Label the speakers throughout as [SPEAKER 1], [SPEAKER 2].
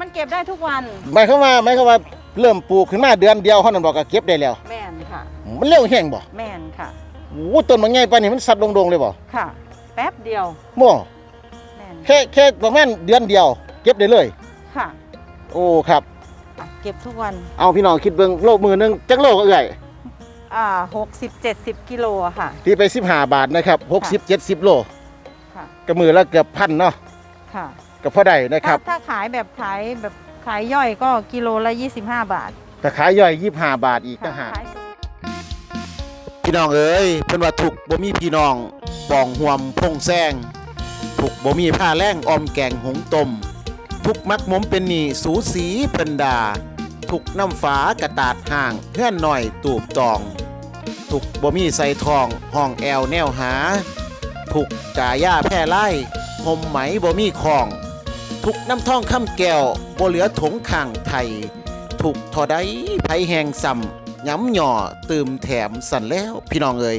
[SPEAKER 1] มันเก็บได้ทุกวัน
[SPEAKER 2] หมายความว่าหมายความว่าเริ่มปลูกขึ้นมาเดือนเดียวเขานั่นบอกก็เก็บได้แล้ว
[SPEAKER 1] แม่นค่ะ
[SPEAKER 2] มันเร็วแห้งบ่
[SPEAKER 1] แม่นค่ะ
[SPEAKER 2] โอ้ต้นมันใหญ่ปานนี้มันสัดลงๆเลยบ่
[SPEAKER 1] ค่ะ แป๊บเดียว
[SPEAKER 2] ม่อ
[SPEAKER 1] แม่น
[SPEAKER 2] แค่แค่ประมาณเดือนเดียว เก็บได้เลย
[SPEAKER 1] ค่ะ
[SPEAKER 2] โอ้ครับ
[SPEAKER 1] เก็บทุกวัน
[SPEAKER 2] เอาพี่น้องคิดเบิ่งโลมือหนึงจักโลก็เอื้อย
[SPEAKER 1] อ่าหกสิบเจ็ดสิบกิโลอะค่ะ
[SPEAKER 2] ที่ไป15บาทนะครับ60 70 โล
[SPEAKER 1] ค่ะ
[SPEAKER 2] ก็มือละเกือบพันเนาะ
[SPEAKER 1] ค่ะ
[SPEAKER 2] ก็พอได้นะค
[SPEAKER 1] ถ้า
[SPEAKER 2] รับ
[SPEAKER 1] ถ้าขายแบบขายแบบขายย่อยก็กิโลละ 25 บาท
[SPEAKER 2] แต่ขายย่อย 25 บาทอีกต่างหาก
[SPEAKER 1] ขาย
[SPEAKER 2] พี่น้องเอ้ยเพิ่นว่าถูกบ่มีพี่น้องป่องห่วมพงแซงถูกบ่มีผ้าแรงออมแกงหงต้มทุกมักหมมเป็นหนี้สูสีเพิ่นดาทุกน้ำฟ้ากระตาดห่างเฮือนหน่อยตูบตอง ทุกบ่มีใส่ทองห้องแอวแนวหา ทุกกาย่าแพร่ไล่ห่มไหมบ่มีของ ทุกน้ำท่องคำแก้วบ่เหลือถงข้างไทยทุกทอได้ไผแหงซ้ำย้ำหย่อตืมแถมสั่นแล้วพี่น้องเอ่ย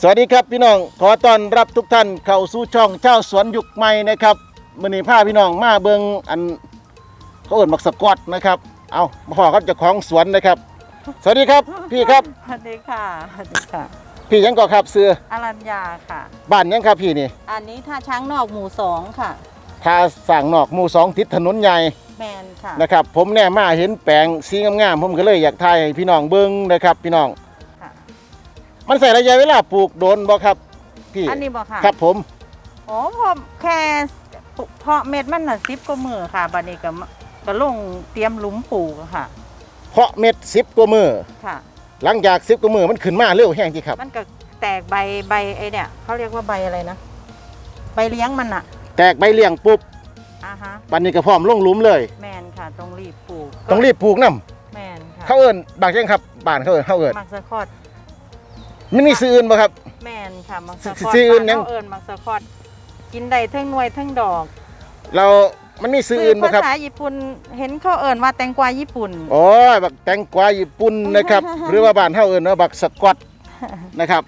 [SPEAKER 2] สวัสดีครับพี่น้องขอต้อนรับทุกท่านเข้าสู่ช่องเจ้าสวนยุคใหม่นะครับมื้อนี้พาพี่น้องมาเบิงอันเขาเอิ้นมักสกอตนะครับ เอามาพอครับเจ้าของสวนนะครับ สวัสดีครับพี่ครับ
[SPEAKER 1] สวัสดีค่ะสวัสดีค่ะ
[SPEAKER 2] พี่ยังก่อครับเสือ
[SPEAKER 1] อรัญญาค่ะ
[SPEAKER 2] บ้านยังครับพี่นี่
[SPEAKER 1] อันนี้ท่าช้างนอกหมู่สองค่ะ
[SPEAKER 2] ทาสั่งนอกหมู่สองทิศถนนใหญ่
[SPEAKER 1] แมนค่ะ
[SPEAKER 2] นะครับ ผมแน่มาเห็นแปลงสีงามๆผมก็เลยอยากถ่ายให้พี่น้องเบิ่งนะครับ พี่น้อง
[SPEAKER 1] ค่ะ
[SPEAKER 2] มันใส่ระยะเวลาปลูกโดนบ่ครับ พี่
[SPEAKER 1] อันนี้บอกค่ะ
[SPEAKER 2] ครับผม
[SPEAKER 1] โอ้พอแค่เพาะเม็ดมันน่ะซิบก็มือค่ะบัดนี้ก็มก็ลงเตรียมหลุมปลูกอะค่ะ
[SPEAKER 2] เพาะเม็ดสิบกว่ามือ
[SPEAKER 1] ค่ะ
[SPEAKER 2] หลังจากสิบกว่ามือมันขึ้นมาเร็วแห้งที่ครับ
[SPEAKER 1] มันก็แตกใบใบไอเนี่ยเขาเรียกว่าใบอะไรนะ ใบเลี้ยงมันอะ
[SPEAKER 2] แตกใบเลี้ยงปุ๊บ
[SPEAKER 1] อ่าฮะ
[SPEAKER 2] ปันนี้ก็พร้อมลงหลุมเลย
[SPEAKER 1] แมนค่ะต้องรีบปลูก
[SPEAKER 2] ต้องรีบปลูกน้
[SPEAKER 1] แมนค่ะำ
[SPEAKER 2] เขาเอิ้นบางแจ้งครับบ้านเขาเอิ้นเขาเอิ้น
[SPEAKER 1] มักสะคอด
[SPEAKER 2] มันมีซื้ออื่นบ่ครับ
[SPEAKER 1] แมนค่ะมักสะ
[SPEAKER 2] สิ
[SPEAKER 1] คอด
[SPEAKER 2] สิอื่นยัง
[SPEAKER 1] บ้าเอิญมักสะคอดกินได้ทั้งหน่วยทั้งดอก
[SPEAKER 2] เรา มันมีซื้ออื่นบ่
[SPEAKER 1] ภา
[SPEAKER 2] ครับ
[SPEAKER 1] ษาญี่ปุ่นเห็นเขาเอิญว่าแตงกวาญี่ปุ่น
[SPEAKER 2] โอ้ยบักแตงกวาญี่ปุ่นนะครับ หรือว่าบ้านเฮาเอิ้นว่าบักสกอตนะครับ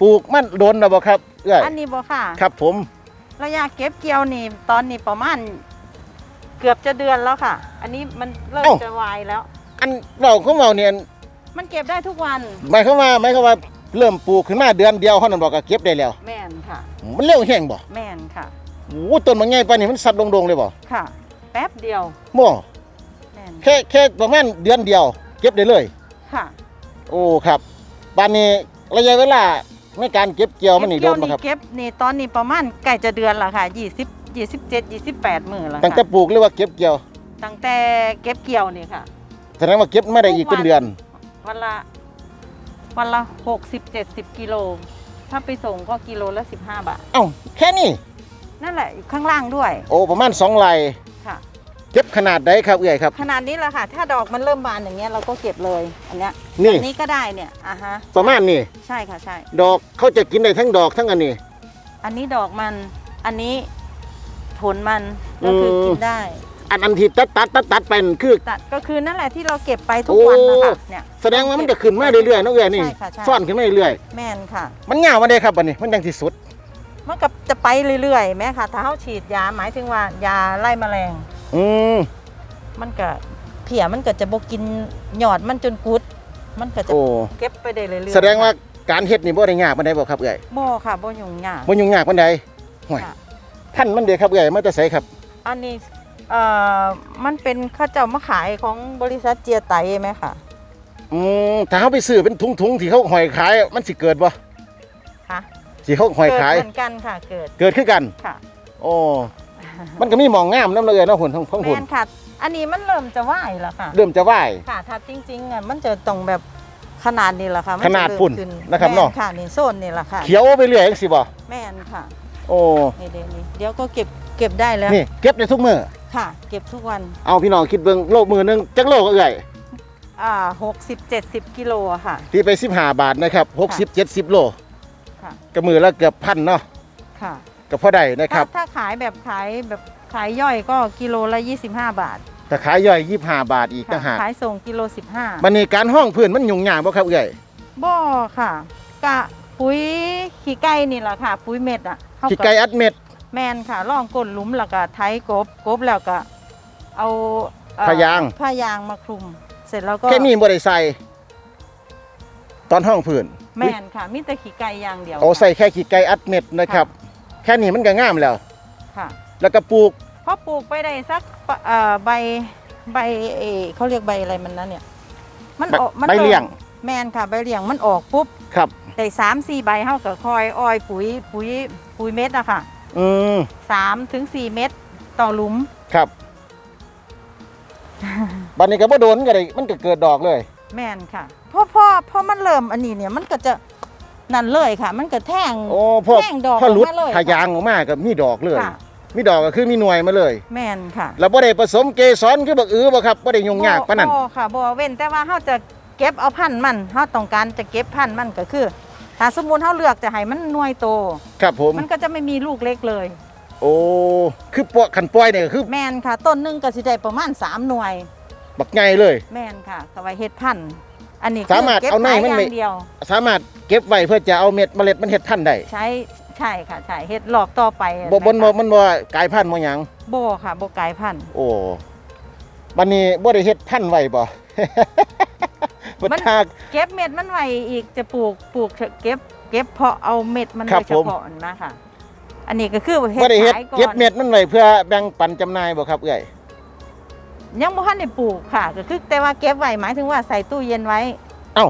[SPEAKER 2] ปลูกมันโดนแล้วบ่ครับเอ้ย
[SPEAKER 1] อันนี้บ่ค่ะ
[SPEAKER 2] ครับผม
[SPEAKER 1] ระยะเก็บเกี่ยวนี่ตอนนี้ประมาณเกือบจะเดือนแล้วค่ะ อันนี้มันเริ่มจะวายแล้ว
[SPEAKER 2] อันเราของเราเนี่ย
[SPEAKER 1] มันเก็บได้ทุกวัน
[SPEAKER 2] หมายความว่าหมายความว่าเริ่มปลูกขึ้นมาเดือนเดียวเขานั่นบอกก็เก็บได้แล้ว
[SPEAKER 1] แม่นค่ะ
[SPEAKER 2] มันเร็วแห้งบ่
[SPEAKER 1] แม่นค่ะ
[SPEAKER 2] โอ้ต้นมันใหญ่ปานนี้มันสัดลงๆเลยบ่
[SPEAKER 1] ค่ะ แป๊บเดียว
[SPEAKER 2] ม่
[SPEAKER 1] แม่น
[SPEAKER 2] แค่แค่ประมาณเดือนเดียว เก็บได้เลย
[SPEAKER 1] ค่ะ
[SPEAKER 2] โอ้ครับบานนี้ระยะเวลาในการเก็บเกี่ยวมันนี่โด
[SPEAKER 1] เก็บ
[SPEAKER 2] น
[SPEAKER 1] เกี่ยว
[SPEAKER 2] บ่ครับ
[SPEAKER 1] นี่เก็บนี่ตอนนี้ประมาณใกล้จะเดือนและค่ะ20 27 28มื้อแล้ว
[SPEAKER 2] ตั้งแต่
[SPEAKER 1] ค่ะ
[SPEAKER 2] ปลูกหรือว่าเก็บเกี่ยว
[SPEAKER 1] ตั้งแต่เก็บเกี่ยวนี่ค่ะ
[SPEAKER 2] แสดงว่าเก็บไม่ได้อีกเป็นเดือน
[SPEAKER 1] วันละวันละหกสิบเจ็ดสิบกิโลถ้าไปส่งก็กิโลละสิบห้าบาท
[SPEAKER 2] เอ้าแค่นี้
[SPEAKER 1] นั่นแหละอยู่ข้างล่างด้วย
[SPEAKER 2] โอ้ประมาณ2ไร่
[SPEAKER 1] ค่ะ
[SPEAKER 2] เก็บขนาดใดครับเอื้อยครับ
[SPEAKER 1] ขนาดนี้แหละค่ะ ถ้าดอกมันเริ่มบานอย่างเงี้ยเราก็เก็บเลยอันเนี้ย
[SPEAKER 2] นี่
[SPEAKER 1] อันนี้ก็ได้เนี่ยอะฮะ
[SPEAKER 2] ประมาณนี้
[SPEAKER 1] ใช่ค่ะใช่
[SPEAKER 2] ดอกเขาจะกินได้ทั้งดอกทั้งอันนี้
[SPEAKER 1] อันนี้ดอกมันอันนี้ผลมันก็คือ
[SPEAKER 2] ม
[SPEAKER 1] กินได้
[SPEAKER 2] อันอันที่ตัดตัดตัดตัดไปนั่นคือ
[SPEAKER 1] ตัดก็คือนั่นแหละที่เราเก็บไปทุกวันนะคะ
[SPEAKER 2] โอ้
[SPEAKER 1] เนี่ย
[SPEAKER 2] แสดงว่ามันจะขึ้นมาเรื่อยๆเนาะเอื้อยนี่
[SPEAKER 1] ใช่ค่ะใช่
[SPEAKER 2] ซ่อนขึ้นมาเรื่อย
[SPEAKER 1] แม่นค่ะ
[SPEAKER 2] ๆมันยาวมาได้ครับอันนี้มันยังที่สุด
[SPEAKER 1] มันก็จะไปเรื่อยๆแม่ค่ะ ถ้าเขาฉีดยาหมายถึงว่ายาไล่แมลง
[SPEAKER 2] อืม
[SPEAKER 1] มันก็เพียมันก็จะบกินหยอดมันจนกุด มันก็จะ
[SPEAKER 2] โอ้
[SPEAKER 1] เก็บไปได้เรื่อยๆ
[SPEAKER 2] แสดงว่าการเฮ็ดนี่บ่ได้ยากปานใดบ่ครับเอื้อย
[SPEAKER 1] บ่ค่ะบ่ยุ่งยาก
[SPEAKER 2] บ่ยุ่งยากปานใดห่วย
[SPEAKER 1] ค่ะ
[SPEAKER 2] ท่านมันเด้ครับเอื้อยมาแต่ไสครับ
[SPEAKER 1] อันนี้เอ่อมันเป็นข้าวเจ้ามาขายของบริษัทเจียไตไหมค่ะ
[SPEAKER 2] อืมถ้าเฮาไปซื้อเป็นถุงๆที่เขาห้อยขาย มันสิเกิดบ่
[SPEAKER 1] ค่ะ
[SPEAKER 2] สิเขาห้อย
[SPEAKER 1] เกิด
[SPEAKER 2] ขาย
[SPEAKER 1] เหมือนกันค่ะเกิด
[SPEAKER 2] เกิดคือกัน
[SPEAKER 1] ค่ะ
[SPEAKER 2] โอ้มันก็มีหมองงามนำเลยเนาะหุ่นของของ
[SPEAKER 1] แม
[SPEAKER 2] หุ่น
[SPEAKER 1] นค่ะ อันนี้มันเริ่มจะไหวแล้วค่ะ
[SPEAKER 2] เริ่มจะไหว
[SPEAKER 1] ค่ะถ้าจริงๆอะมันจะต้องแบบขนาดนี้แหละค่ะมั
[SPEAKER 2] ขนาด
[SPEAKER 1] จะเริ่ม
[SPEAKER 2] ปุ่น
[SPEAKER 1] ขึ้
[SPEAKER 2] นะครับ
[SPEAKER 1] แม่
[SPEAKER 2] เนาะ
[SPEAKER 1] ค่ะนี่โซนนี่แหละค่ะ
[SPEAKER 2] เขียวไปเรื่อยจังซี่บ่
[SPEAKER 1] แม่นค่ะ
[SPEAKER 2] โอ้
[SPEAKER 1] นี่เดี๋ยวนี้เดี๋ยวก็เก็บเก็บได้แล้ว
[SPEAKER 2] นี่เก็บได้ทุกมื้อ
[SPEAKER 1] ค่ะ เก็บทุกวัน
[SPEAKER 2] เอาพี่น้องคิดเบิ่งโลมือหนึงจักโลก็เอื้อย
[SPEAKER 1] อ่าหกสิบเจ็ดสิบกิโลอะค่ะ
[SPEAKER 2] ที่ไป15บาทนะครับ60 70 โล
[SPEAKER 1] ค่ะ
[SPEAKER 2] ก็มือละเกือบพันเนาะ
[SPEAKER 1] ค่ะ
[SPEAKER 2] ก็พอได้นะค
[SPEAKER 1] ถ้า
[SPEAKER 2] รับ
[SPEAKER 1] ถ้าขายแบบขายแบบขายย่อยก็กิโลละ 25 บาท
[SPEAKER 2] แต่ขายย่อย25 บาทอีกต่างหาก
[SPEAKER 1] ขายส่งกิโล
[SPEAKER 2] บันนี้การห้องพื้นมันยุ่งยากบ่ครับเอื้อย
[SPEAKER 1] 15บ่ค่ะ กะปุ๋ยขี้ไก่นี่แหละค่ะ ปุ๋ยเม็ดอะเขา
[SPEAKER 2] ขี้ไก่อัดเม็ด
[SPEAKER 1] แมนค่ะล่องก้นหลุมแล้วก็ไถกบกบแล้วก็เอาเอ่อ
[SPEAKER 2] ผ้ายาง
[SPEAKER 1] ผ้ายางมาคลุม เสร็จแล้วก็
[SPEAKER 2] แค่นี้บ่ได้ใส่ตอนห้องพื้น
[SPEAKER 1] แมนค่ะมีแต่ขี้ไก่อย่างเดียว
[SPEAKER 2] เอาใส่แค่ขี้ไก่อัดเม็ดนะครับ แค่นี้มันก็งามแล้ว
[SPEAKER 1] ค่ะ
[SPEAKER 2] แล้วก็ปลูก
[SPEAKER 1] พอปลูกไปได้สักปะเอ่อใบใบเอ่อเขาเรียกใบอะไรมันนะเนี่ย มันออกมัน
[SPEAKER 2] ใบเลี่ยง
[SPEAKER 1] แมนค่ะใบเลี่ยงมันออกปุ๊บ
[SPEAKER 2] ครับ
[SPEAKER 1] ได้สามสี่ใบเท่ากับคอยอ้อยปุ๋ยปุ๋ยปุ๋ยเม็ดอะค่ะ
[SPEAKER 2] อืม
[SPEAKER 1] สามถึงสี่เม็ดต่อหลุม
[SPEAKER 2] ครับ บัดนี้ก็บ่โดนก็ได้มันก็เกิดดอกเลย
[SPEAKER 1] แม่นค่ะ พอพอพอมันเริ่มอันนี้เนี่ยมันก็จะนั่นเลยค่ะ มันก็แท่ง
[SPEAKER 2] โอ้พอ
[SPEAKER 1] แท่งดอก
[SPEAKER 2] พอหลุด
[SPEAKER 1] ออกมาเลย
[SPEAKER 2] ทายางออกมาก็มีดอกเลย
[SPEAKER 1] ค่ะ
[SPEAKER 2] มีดอกก็คือมีหน่วยมาเลย
[SPEAKER 1] แม่นค่ะ
[SPEAKER 2] แล้วบ่ได้ผสมเกสรคือบักอือบ่ครับบ่ได้ยุ่งยากปานนั้น
[SPEAKER 1] บ่ค่ะบ่เว้นแต่ว่าเขาจะเก็บเอาพันธุ์มันเขาต้องการจะเก็บพันธุ์มันก็คือถ้าสมมุติเขาเลือกจะให้มันหน่วยโต
[SPEAKER 2] ครับผม
[SPEAKER 1] มันก็จะไม่มีลูกเล็กเลย
[SPEAKER 2] โอ้คือปล่อยขันปล่อยเนี่ยก็คือ
[SPEAKER 1] แม่นค่ะ ต้นหนึงก็สิได้ประมาณสามหน่วย
[SPEAKER 2] บักใหญ่เลย
[SPEAKER 1] แม่นค่ะก็ไว้เฮ็ดพันธุ์ อันนี้
[SPEAKER 2] สามารถ
[SPEAKER 1] ก็บ
[SPEAKER 2] เอาใน
[SPEAKER 1] ขย
[SPEAKER 2] มัน
[SPEAKER 1] อย่า
[SPEAKER 2] ไม่
[SPEAKER 1] งเดียว
[SPEAKER 2] สามารถเก็บไว้เพื่อจะเอาเม็ดเมล็ดมันเฮ็ดพันธุ์ได้
[SPEAKER 1] ใช้ใช่ค่ะใช่เฮ็ดหลอกต่อไป
[SPEAKER 2] บ่บนบ่
[SPEAKER 1] นะคะ
[SPEAKER 2] มันบ่กลายพันธุ์บ่หยัง
[SPEAKER 1] บ่ค่ะบ่กลายพันธุ์
[SPEAKER 2] โอ้บัดนี้บ่ได้เฮ็ดพันธุ์ไว้บ่ บ่
[SPEAKER 1] มัน
[SPEAKER 2] ทาก
[SPEAKER 1] เก็บเม็ดมันไว้อีกจะปลูกปลูกเก็บ เก็บเพาะเอาเม็ดมัน
[SPEAKER 2] ครั
[SPEAKER 1] โด
[SPEAKER 2] บ
[SPEAKER 1] ยเฉ
[SPEAKER 2] ผม
[SPEAKER 1] พาะนะค่ะอันนี้ก็คือเฮ็
[SPEAKER 2] บ่ได้เฮ็ด
[SPEAKER 1] ขายก่อน
[SPEAKER 2] เก็บเม็ดมันไว้เพื่อแบ่งปันจำหน่ายบ่ครับเอ้ย
[SPEAKER 1] ยังบ่ทันได้ปลูกค่ะ ก็คือแต่ว่าเก็บไว้หมายถึงว่าใส่ตู้เย็นไว้
[SPEAKER 2] เอ้า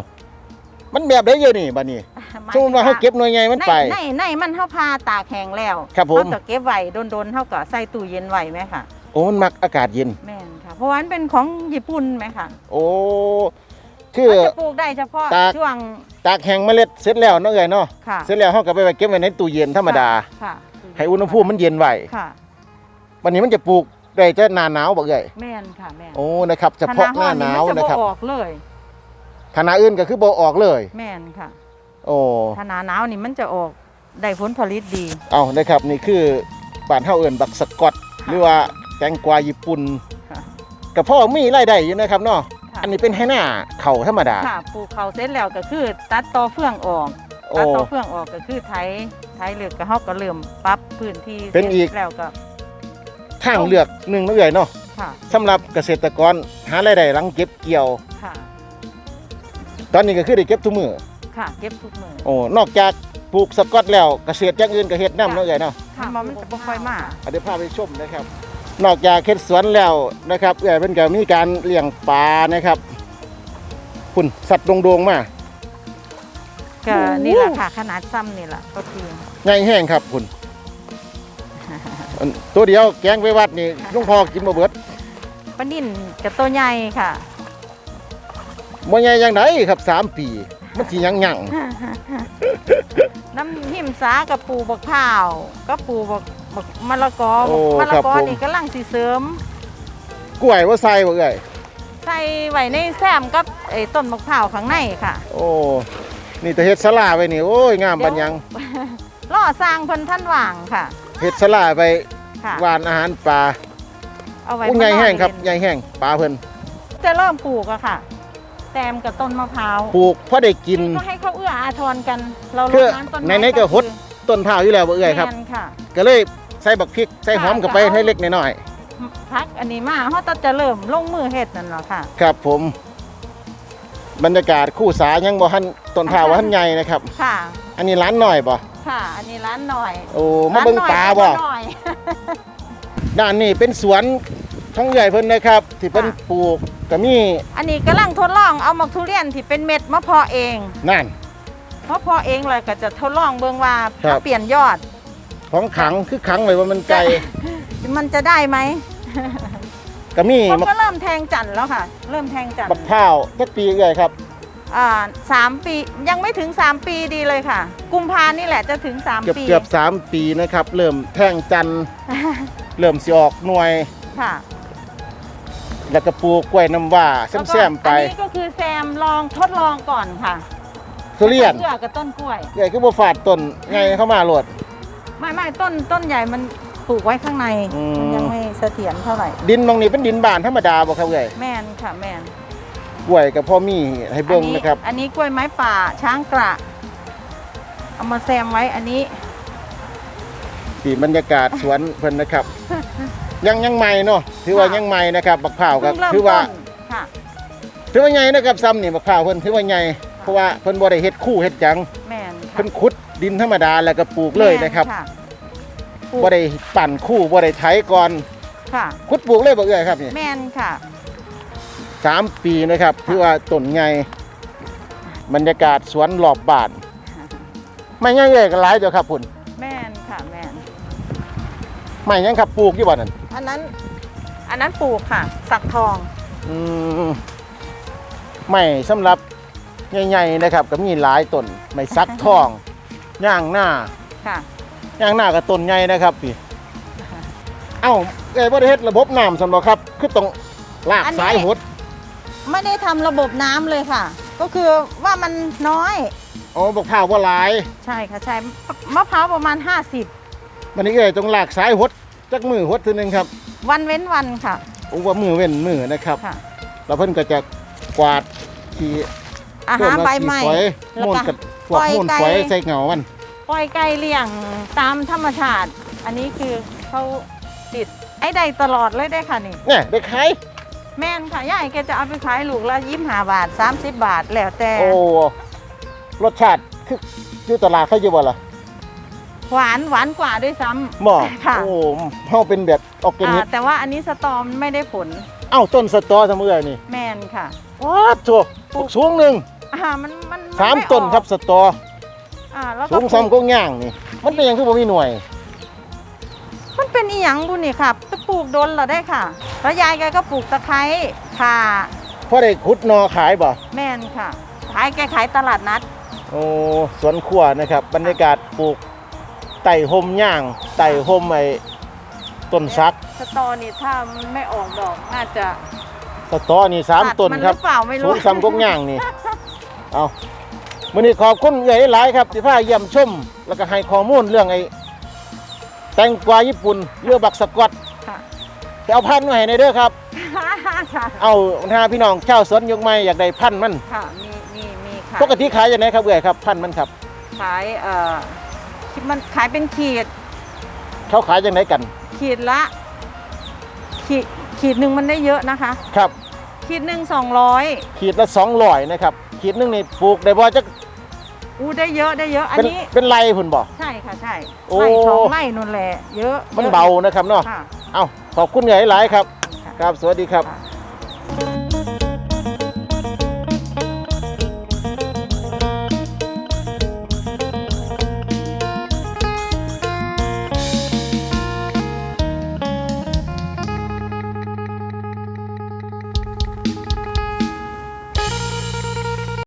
[SPEAKER 2] มันแบบได้เยอะนี่บัดนี้
[SPEAKER 1] หย
[SPEAKER 2] สมมุติว่าเฮาเก็บหน่วยใหญ่มันไป
[SPEAKER 1] ในในในมันเฮาพาตากแห้งแล้ว
[SPEAKER 2] ครับผม
[SPEAKER 1] เฮาก็เก็บไว้โดนๆเฮาก็ใส่ตู้เย็นไว้ไหมค่ะ
[SPEAKER 2] โอ้มันมักอากาศเย็น
[SPEAKER 1] แม่นค่ะ เพราะว่ามันเป็นของญี่ปุ่นไหมค่ะ
[SPEAKER 2] โอ้คือ
[SPEAKER 1] มันจะปลูกได้เฉพาะ
[SPEAKER 2] ตาก
[SPEAKER 1] ช่วง
[SPEAKER 2] ตากแห้งเมล็ดเสร็จแล้วเนาะเอ้ยเนาะ
[SPEAKER 1] ค่ะ
[SPEAKER 2] เสร็จแล้วเฮาก็ไปไว้เก็บไว้ในตู้เย็นธรรมดา
[SPEAKER 1] ค่ะ
[SPEAKER 2] ให้อุณหภูมิมันเย็นไว้
[SPEAKER 1] ค่ะ
[SPEAKER 2] วันนี้มันจะปลูก ได้จะหนาหนาวบ่เอ่ย
[SPEAKER 1] แม่นค่ะแม่น
[SPEAKER 2] โอ้นะครับเฉพาะหน้าหนาว
[SPEAKER 1] ถ้
[SPEAKER 2] นะครับ
[SPEAKER 1] มัจออกเลย
[SPEAKER 2] คณะอื่นก็คือบ่ออกเลย
[SPEAKER 1] แม่นค่ะ
[SPEAKER 2] โอ้
[SPEAKER 1] ถ้าหนาหนาวนี่มันจะออกได้ผลผลิตดี
[SPEAKER 2] เอานะครับนี่คือบ้านเฮาเอิ้นบักสกอตหรือว่าแตงกวาญี่ปุ่น
[SPEAKER 1] ค่ะ
[SPEAKER 2] กับพ่อมีรายได้อยู่นะครับเนาะ
[SPEAKER 1] ค่ะ
[SPEAKER 2] อันนี้เป็นให้หน้าเข่าธรรมดา
[SPEAKER 1] ค่ะปลูกเขาเสร็จแล้วก็คือ ตัดตอเฟืองออก
[SPEAKER 2] โอ้
[SPEAKER 1] ตัดตอเฟืองออกก็คือไถไถเลือกก็เฮาก็เริ่มปรับพื้นที่
[SPEAKER 2] เป็นอีก
[SPEAKER 1] สร็จแล้วก็
[SPEAKER 2] ทางเลือกหนึ่งเนาะเอ่ยเนาะ
[SPEAKER 1] ค่ะ
[SPEAKER 2] สำหรับเกษตรกรหารายได้หลังเก็บเกี่ยว
[SPEAKER 1] ค่ะ
[SPEAKER 2] ตอนนี้ก็คือได้เก็บทุกมื้อ
[SPEAKER 1] ค่ะ เก็บทุกมือ
[SPEAKER 2] โอ้นอกจากปลูกสกอตแล้วเกษตรอย่างอื่นก็เฮ็ดนำเนาะเอ่ยเนาะ
[SPEAKER 1] ค่ะมันมันจะบ่ค่อยมา
[SPEAKER 2] อะเดี๋ยวพาไปชมนะครับ นอกจากเฮ็ดสวนแล้วนะครับเอ่ยเพิ่นก็มีการเลี้ยงปลานะครับคุณสัตว์โดงๆมา
[SPEAKER 1] ก็นี่แหละค่ะขนาดซ้ำนี่แหละก็คือ
[SPEAKER 2] ใหญ่แห้งครับคุณ อันตัวเดียวแกงไปวัดนี่ลุงพ่อกินบ่เบิด
[SPEAKER 1] ปลานิ่นกับตัวใหญ่ค่ะ
[SPEAKER 2] บ่ใหญ่จังไดครับสามปี มันสิยังยัง
[SPEAKER 1] น้ำหิมสากับปูบักพร้าวก็ปูบักบักมะละกอ
[SPEAKER 2] โอ้
[SPEAKER 1] มะละ
[SPEAKER 2] ครับ
[SPEAKER 1] กอ
[SPEAKER 2] ผม
[SPEAKER 1] นี่กำลังสิเสริม
[SPEAKER 2] กล้วยว่าใส่บ่เอ่ย
[SPEAKER 1] ใส่ไว้ในแซมกับไอ้ต้นมะพร้าวข้างในค่ะ
[SPEAKER 2] โอ้นี่แต่เฮ็ดสลาไว้นี่โอ้ยงามบันยัง
[SPEAKER 1] ล่อสร้างเพิ่นท่านว่างค่ะ
[SPEAKER 2] เฮ็ดสลาไป
[SPEAKER 1] ค่ะ
[SPEAKER 2] หวานอาหารปลา
[SPEAKER 1] เอาไว้
[SPEAKER 2] อุ้ยใหญ่แห้งครับ
[SPEAKER 1] เพิ่น
[SPEAKER 2] ใหญ่แห้งปลาเพิ่น
[SPEAKER 1] จะเริ่มปลูกอะค่ะแซมกับต้นมะพร้าว
[SPEAKER 2] ปลูกพอได้กิน
[SPEAKER 1] ก็ให้เขาเอื้ออาทรกัน เราล
[SPEAKER 2] คือ
[SPEAKER 1] ดน้ำต้นไม้
[SPEAKER 2] ไหนๆก็หด ต้นพร้าวอยู่แล้วบ่เอ่ยครับ
[SPEAKER 1] แม่นค่ะ
[SPEAKER 2] ก็เลยใส่บักพริกใส่หอม
[SPEAKER 1] ค่ะ
[SPEAKER 2] เข้าไป
[SPEAKER 1] ค่ะ
[SPEAKER 2] ให้เล็กน้อย
[SPEAKER 1] พักอันนี้มาเขาจะเริ่มลงมือเฮ็ดนั่นแหละค่ะ
[SPEAKER 2] ๆครับผมบรรยากาศคู่สายังบ่ทันต้นพร้าวบ่ทันใหญ่นะครับ
[SPEAKER 1] ค่ะ
[SPEAKER 2] อันนี้ร้านหน่อยบ่
[SPEAKER 1] ค่ะ อันนี้ร้านหน่อย
[SPEAKER 2] โอ้มาเบิ่งปลาบ่
[SPEAKER 1] ร้นหน่อย
[SPEAKER 2] ด้านนี้เป็นสวนท้องใหญ่เพิ่นนะครับ ที่เพิ่น
[SPEAKER 1] ค่ะ
[SPEAKER 2] ปลูกก็มี
[SPEAKER 1] อันนี้กำลังทดลองเอาหมักทุเรียนที่เป็นเม็ดมาเพาะเอง
[SPEAKER 2] นั่น
[SPEAKER 1] เพราะเพาะเองเลยก็จะทดลองเบิ่งว่า
[SPEAKER 2] ครับ
[SPEAKER 1] เปลี่ยนยอด
[SPEAKER 2] ของขังคือขังไว้ว่ามันไกล
[SPEAKER 1] มันจะได้ไหม
[SPEAKER 2] ก็มี
[SPEAKER 1] ผม
[SPEAKER 2] มะ
[SPEAKER 1] ก็เริ่มแทงจันทร์แล้วค่ะ เริ่มแทงจันท
[SPEAKER 2] บัก
[SPEAKER 1] ร์
[SPEAKER 2] พร้าวจักปีเอ่ยครับ
[SPEAKER 1] อ่า สามปียังไม่ถึงสามปีดีเลยค่ะ กุมภานี่แหละจะถึงสาม
[SPEAKER 2] เกือบ
[SPEAKER 1] ปี
[SPEAKER 2] เกือบสามปีนะครับ เริ่มแท่งจันทร์เริ่มสิออกหน่วย
[SPEAKER 1] ค่ะ
[SPEAKER 2] แล้วก็ปลูกกล้วยน้ำว้าแซมๆไป
[SPEAKER 1] อันนี้ก็คือแซมลองทดลองก่อนค่ะ
[SPEAKER 2] ทุเรียน
[SPEAKER 1] เกือกับต้นกล้วย
[SPEAKER 2] เอ่ยคือบ่ฟาดต้นไงเข้ามาโลด
[SPEAKER 1] ไม่ไม่ต้นต้นใหญ่มันปลูกไว้ข้างใน
[SPEAKER 2] อืม
[SPEAKER 1] มันยังไม่เสถียรเท่าไหร่
[SPEAKER 2] ดินตรงนี้เป็นดินบานธรรมดาบ่ครับเอ่ย
[SPEAKER 1] แม่นค่ะแม่น
[SPEAKER 2] กล้วยกับพ่อมีให้เบิ่งนะครับ
[SPEAKER 1] อันนี้กล้วยไม้ป่าช้างกระเอามาแซมไว้อันนี้
[SPEAKER 2] ปีบรรยากาศสวนเพิ่นนะครับ ยังยังใหม่เนาะถือว่ายังใหม่นะครับบักพร้าวก็
[SPEAKER 1] เพิ่งเริ่ม
[SPEAKER 2] ถือว่า
[SPEAKER 1] ต้นค่ะ
[SPEAKER 2] ถือว่าใหญ่นะครับซ้ำนี่บักพร้าวเพิ่นถือว่าใหญ่เพราะว่าเพิ่นบ่ได้เฮ็ดคู่เฮ็ดจัง
[SPEAKER 1] แม่นค่ะ
[SPEAKER 2] เพิ่นขุดดินธรรมดาแล้วก็ปลูกเลยนะครับ
[SPEAKER 1] แม่ปลูก
[SPEAKER 2] บ่ได้ปั่นคู่บ่ได้ไถก่อน
[SPEAKER 1] ค่ะ
[SPEAKER 2] ขุดปลูกเลยบ่เอื้อยครับนี่
[SPEAKER 1] แม่นค่ะ
[SPEAKER 2] สามปีนะครับถือว่าต้นใหญ่บรรยากาศสวนรอบบ้าน ไม่ใหญ่เอ้ยก็หลายเจ้าครับพุ่น
[SPEAKER 1] แม่นค่ะแม่น
[SPEAKER 2] ไม่ยังครับปลูกอยู่บ่นั่น
[SPEAKER 1] อันนั้นอันนั้นปลูกค่ะ สักทอง
[SPEAKER 2] อืมไม่สำหรับใหญ่ๆนะครับก็มีหลายต้นไม่ซักทองย่างหน้า
[SPEAKER 1] ค่ะ
[SPEAKER 2] ย่างหน้ากับต้นใหญ่นะครับพี่เอ้าเอ้ยบ่ได้เฮ็ดระบบน้ำซั่นบ่ครับ คือต้องลาก
[SPEAKER 1] อันนี้
[SPEAKER 2] สายหด
[SPEAKER 1] ไม่ได้ทำระบบน้ำเลยค่ะ ก็คือว่ามันน้อย
[SPEAKER 2] อ๋อบักพร้าวบ่หลาย
[SPEAKER 1] ใช่ค่ะใช่มะพร้าวประมาณ
[SPEAKER 2] วันนี้เอ้ยต้องลากสายหดจักมือหดทีหนึงครับ
[SPEAKER 1] 50 วันเว้นวันค่ะ
[SPEAKER 2] โอ้ว่ามือเว้นมือนะครับ
[SPEAKER 1] ค่ะ
[SPEAKER 2] แล้วเพิ่นก็จะกวาดขี้
[SPEAKER 1] อาหารใบใหม่
[SPEAKER 2] ฝอย
[SPEAKER 1] แล้ว
[SPEAKER 2] มูล
[SPEAKER 1] ก็
[SPEAKER 2] กับพวก
[SPEAKER 1] ปล่อย
[SPEAKER 2] มูล
[SPEAKER 1] ไก่
[SPEAKER 2] ฝอยใส่เหงามัน
[SPEAKER 1] ปล่อยไก่เลี้ยงตามธรรมชาติ อันนี้คือเขาติดไอ้ใดตลอดเลยได้ค่ะนี่
[SPEAKER 2] เนี่ยได้ขาย
[SPEAKER 1] แม่นค่ะย่ายแกจะเอาไปขายลูกละยี่ห้าบาท30บาทแล้วแต่
[SPEAKER 2] โอ้รสชาติคืออยู่ตลาดเขาอยู่บ่ล่ะ
[SPEAKER 1] หวานหวานกว่าด้วยซ้ำ
[SPEAKER 2] หม้อ
[SPEAKER 1] ค่ะ
[SPEAKER 2] โอ้เฮาเป็นแบบออร์แกนิ
[SPEAKER 1] อ่ากแต่ว่าอันนี้สตอมไม่ได้ผล
[SPEAKER 2] เอ้าต้นสตอเสมอนี่
[SPEAKER 1] แม่นค่ะ
[SPEAKER 2] ว้าโถปลูกสูงหนึ่ง
[SPEAKER 1] อ่ามันมันน
[SPEAKER 2] สาม
[SPEAKER 1] ไออก
[SPEAKER 2] ต้นครับสตอ
[SPEAKER 1] อ่าแล้วก็
[SPEAKER 2] สูงซ้ำก็ย่างนี่ มันเป็นหยังคือบ่มีหน่วย
[SPEAKER 1] มันเป็นอีหยังบุนี่ค่ะไปปลูกดนเหราได้ค่ะ แล้วยายแกก็ปลูกตะไคร้ค่ะ
[SPEAKER 2] พอได้ขุดหนอขายบ่
[SPEAKER 1] แม่นค่ะ ขายแกขายตลาดนัด
[SPEAKER 2] โอ้สวนครัวนะครับ บรรยากาศปลูกไต่ห่มย่างไต่ห่มไอ้ต้นซัก
[SPEAKER 1] สตอนี่ถ้ามันไม่ออกดอกน่าจะ
[SPEAKER 2] สตอนี่สาม
[SPEAKER 1] ตัด
[SPEAKER 2] ต้น
[SPEAKER 1] มัน
[SPEAKER 2] ค
[SPEAKER 1] ห
[SPEAKER 2] รับ
[SPEAKER 1] รือเปล่าไม่
[SPEAKER 2] สู
[SPEAKER 1] รู้
[SPEAKER 2] งซ้ำกกย่างนี่ เอามื้อนี้ขอบคุณใหญ่หลายครับที่พาเยี่ยมชม แล้วก็ให้ข้อมูลเรื่องไอ้ แตงกวาญี่ปุ่นเรือบักสกอต
[SPEAKER 1] ค่ะ
[SPEAKER 2] จะเอาพันธุ์มาให้ในอยเด้อครับ
[SPEAKER 1] ค่ะ
[SPEAKER 2] เอาถ้าพี่น้องชาวสวนยกไม้อยากได้พันธุ์มัน
[SPEAKER 1] ค่ะมีมีมีค่ะ
[SPEAKER 2] ปกติขายอย่างไรครับเอ่ยครับพันธุ์มันครับ
[SPEAKER 1] ขายเอ่อมันขายเป็นขีด
[SPEAKER 2] เขาขายอย่างไรกัน
[SPEAKER 1] ขีดละ ขีดขีดหนึ่งมันได้เยอะนะคะ
[SPEAKER 2] ครับ
[SPEAKER 1] ขีดหนึ่งสองร้อย
[SPEAKER 2] ขีดละ200นะครับขีดหนึงนี่ปลูกได้บ่จัก
[SPEAKER 1] อู้ได้เยอะได้เยอะ อัน
[SPEAKER 2] เป็น
[SPEAKER 1] นี้
[SPEAKER 2] เป็นไรพุ่นบ่
[SPEAKER 1] ใช่ค่ะใช่
[SPEAKER 2] โอ้
[SPEAKER 1] ไร่สองไร่นุ่นแหละ เยอะ
[SPEAKER 2] มัน
[SPEAKER 1] ยอะ
[SPEAKER 2] เบานะครับเนาะ
[SPEAKER 1] ค่ะ
[SPEAKER 2] เอาขอบคุณใหญ่หลายครับ
[SPEAKER 1] ค่ะ
[SPEAKER 2] ครับ สวัสดีครับ
[SPEAKER 1] ค่ะ